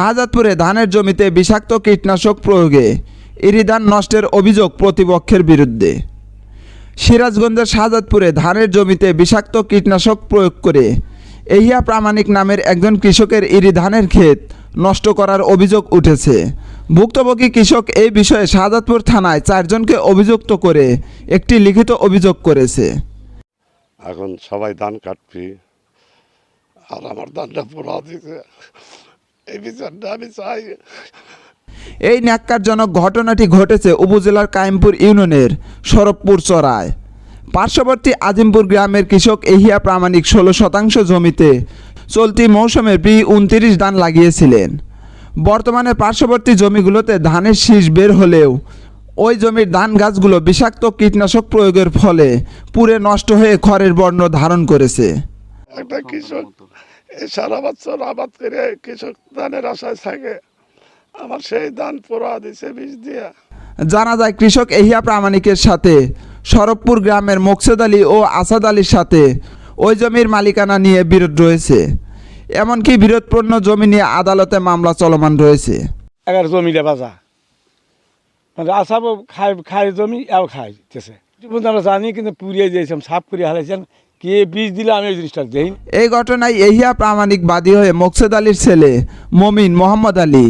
শাহজাদপুরে ধানের জমিতে বিষাক্ত কীটনাশক প্রয়োগে ইরিধান নষ্টের অভিযোগ প্রতিপক্ষের বিরুদ্ধে। সিরাজগঞ্জের শাহজাদপুরে ধানের জমিতে বিষাক্ত কীটনাশক প্রয়োগ করে এহিয়া প্রামাণিক নামের একজন কৃষকের ইরি ধানের ক্ষেত নষ্ট করার অভিযোগ উঠেছে। ভুক্তভোগী কৃষক এই বিষয়ে শাহজাদপুর থানায় চারজনকে অভিযুক্ত করে একটি লিখিত অভিযোগ করেছে। এখন সবাই ধান কাটবি, আর আমার ধানটা পোড়া দিছে। এই বিচারটা আমি চাই। এই ন্যাক্কারজনক ঘটনাটি ঘটেছে উপজেলার কায়েমপুর ইউনিয়নের সরবপুর চড়ায়। পার্শ্ববর্তী আজিমপুর গ্রামের কৃষক এহিয়া প্রামাণিক ষোলো শতাংশ জমিতে চলতি মৌসুমে বি উনত্রিশ ধান লাগিয়েছিলেন। বর্তমানে পার্শ্ববর্তী জমিগুলোতে ধানের শীষ বের হলেও ওই জমির ধান গাছগুলো বিষাক্ত কীটনাশক প্রয়োগের ফলে পুড়ে নষ্ট হয়ে খড়ের বর্ণ ধারণ করেছে। একটা কৃষক সারা বছর আবাদ করে কৃষক ধানের আশায় থাকে। আমার সেই ধান পোড়া দিছে বীজ দিয়া। জানা যায় কৃষক এহিয়া প্রামাণিকের সাথে সরবপুর গ্রামের মোকসেদ আলী ও আসাদ আলীর সাথে ওই জমির মালিকানা নিয়ে বিরোধ রয়েছে। এমনকি বিরোধপূর্ণ জমি নিয়ে আদালতে মামলা চলমান রয়েছে। এগার জমিটা বাজা মানে আসাবো খাই খাই জমি এও খাই তেছে পর্যন্ত আমরা জানি কিন্তু পুড়িয়ে দিয়েছিলাম সাফ করে হারাইছেন কে বীজ দিলে আমি ওই জিনিসটা দেই এই ঘটনায় এহিয়া প্রামাণিক বাদী হয়ে মোকসেদ আলীর ছেলে মমিন মোহাম্মদ আলী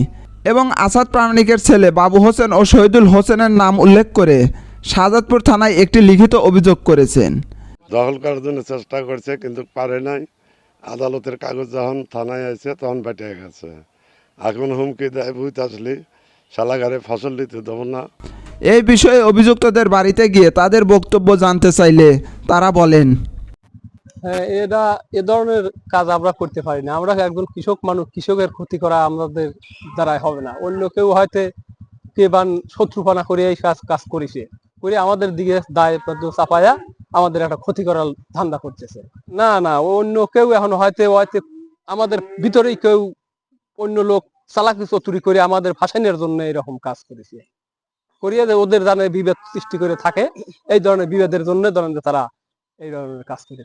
এবং আসাদ প্রামাণিকের ছেলে বাবু হোসেন ও শহীদুল হোসেনের নাম উল্লেখ করে শাহজাদপুর থানায় একটি লিখিত অভিযোগ করেছেন। দখল করার জন্য চেষ্টা করছে কিন্তু পারে নাই। আদালতের কাগজ যখন থানায় আছে তখন বেটে গেছে। এখন হুমকি দেয় ভূত আসলি শালাঘরে ফসল দিতে দেবো না। এই বিষয়ে অভিযুক্তদের বাড়িতে গিয়ে তাদের বক্তব্য জানতে চাইলে তারা বলেন হ্যাঁ এটা এ ধরনের কাজ আমরা করতে পারি না। আমরা একজন কৃষক মানুষ, কৃষকের ক্ষতি করা আমাদের দ্বারাই হবে না। অন্য কেউ হয়তো কে বান শত্রুপনা করে এই কাজ কাজ করেছে। করে আমাদের দিকে দায় চাপায়া আমাদের একটা ক্ষতি করার ধান্দা করতেছে। না না, অন্য কেউ এখন হয়তো হয়তো আমাদের ভিতরেই কেউ অন্য লোক চালাকি চতুরি করে আমাদের ভাসানের জন্য এরকম কাজ করেছে। করিয়ে যে ওদের জানে বিভেদ সৃষ্টি করে থাকে, এই ধরনের বিভেদের জন্য ধরেন তারা এই ধরনের কাজ করেছে।